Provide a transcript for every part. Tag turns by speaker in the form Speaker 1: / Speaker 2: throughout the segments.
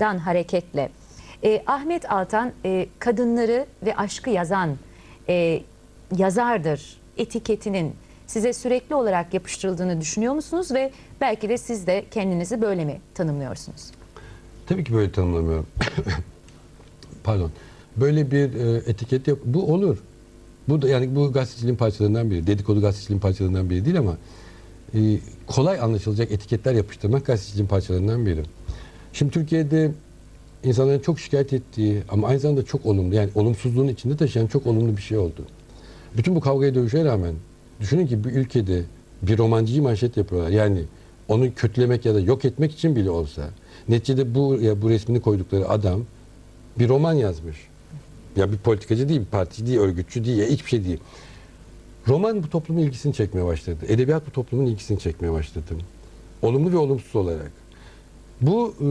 Speaker 1: dan hareketle e, Ahmet Altan e, kadınları ve aşkı yazan e, yazardır etiketinin size sürekli olarak yapıştırıldığını düşünüyor musunuz ve belki de siz de kendinizi böyle mi tanımlıyorsunuz?
Speaker 2: Tabii ki böyle tanımlamıyorum. Pardon. Böyle bir e, etiket yap bu olur. Bu da yani bu gazeteciliğin parçalarından biri. Dedikodu gazeteciliğin parçalarından biri değil ama e, kolay anlaşılacak etiketler yapıştırmak gazeteciliğin parçalarından biri. Şimdi Türkiye'de insanların çok şikayet ettiği ama aynı zamanda çok olumlu yani olumsuzluğun içinde taşıyan çok olumlu bir şey oldu. Bütün bu kavgaya dövüşe rağmen düşünün ki bir ülkede bir romancıyı manşet yapıyorlar. Yani onu kötülemek ya da yok etmek için bile olsa. Neticede bu ya bu resmini koydukları adam bir roman yazmış. Ya bir politikacı değil, bir partici değil, örgütçü değil, ya hiçbir şey değil. Roman bu toplumun ilgisini çekmeye başladı. Edebiyat bu toplumun ilgisini çekmeye başladı. Olumlu ve olumsuz olarak. Bu e,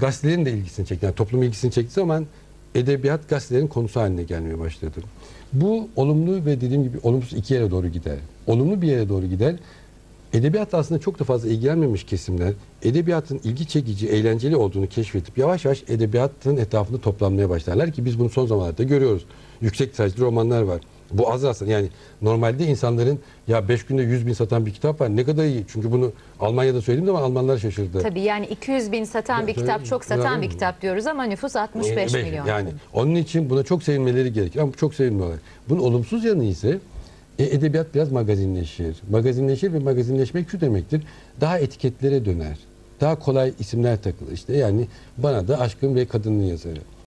Speaker 2: gazetelerin de ilgisini çekti. Yani toplumun ilgisini çektiği zaman edebiyat gazetelerin konusu haline gelmeye başladı. Bu olumlu ve dediğim gibi olumsuz iki yere doğru gider. Olumlu bir yere doğru gider. Edebiyat aslında çok da fazla ilgilenmemiş kesimler edebiyatın ilgi çekici, eğlenceli olduğunu keşfedip yavaş yavaş edebiyatın etrafında toplanmaya başlarlar ki biz bunu son zamanlarda görüyoruz. Yüksek tirajlı romanlar var. Bu az aslında yani normalde insanların ya 5 günde 100 bin satan bir kitap var ne kadar iyi. Çünkü bunu Almanya'da söylediğim zaman Almanlar şaşırdı.
Speaker 1: Tabii yani 200 bin satan bir kitap çok satan bir kitap diyoruz ama nüfus 65
Speaker 2: Ee,
Speaker 1: milyon.
Speaker 2: Yani onun için buna çok sevinmeleri gerekir ama çok sevinmiyorlar. Bunun olumsuz yanı ise e, edebiyat biraz magazinleşir. Magazinleşir ve magazinleşmek şu demektir. Daha etiketlere döner. Daha kolay isimler takılır. İşte yani bana da aşkın ve kadının yazarı.